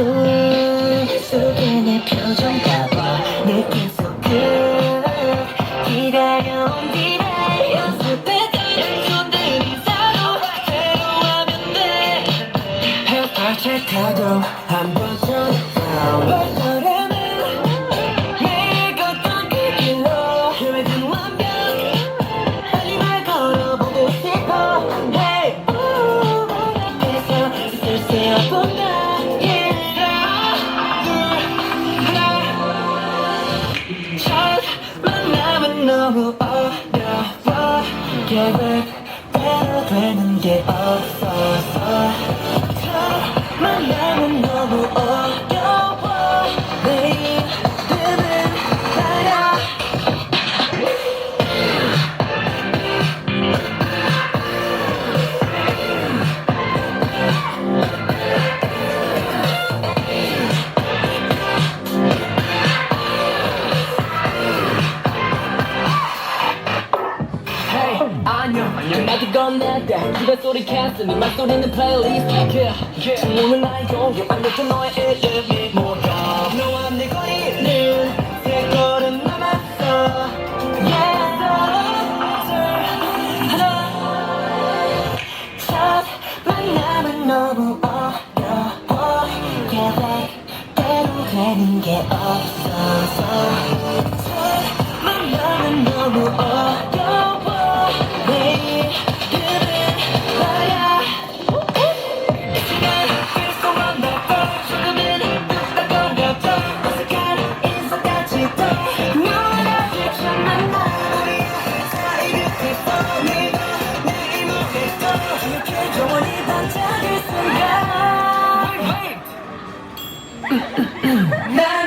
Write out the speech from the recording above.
우리 속에 표정 봐봐. 내 계속 그 기다려온 미래 연습해 다른 손들이 서로 새로 하면 돼. 햇볕을 타고 한번 너무 어려워. 계획대로 되는 게 없어서. 가만히 안녕 나도 건네대 기발 소리 캔슬이 말소리는 플레이리스트 yeah, yeah. 창문을 알고 예방력도 너의 이름이 뭐야? 너와 내 거리는 세 걸음 남았어. 너무 어려워 계획대로 되는 게 없어서 Nine.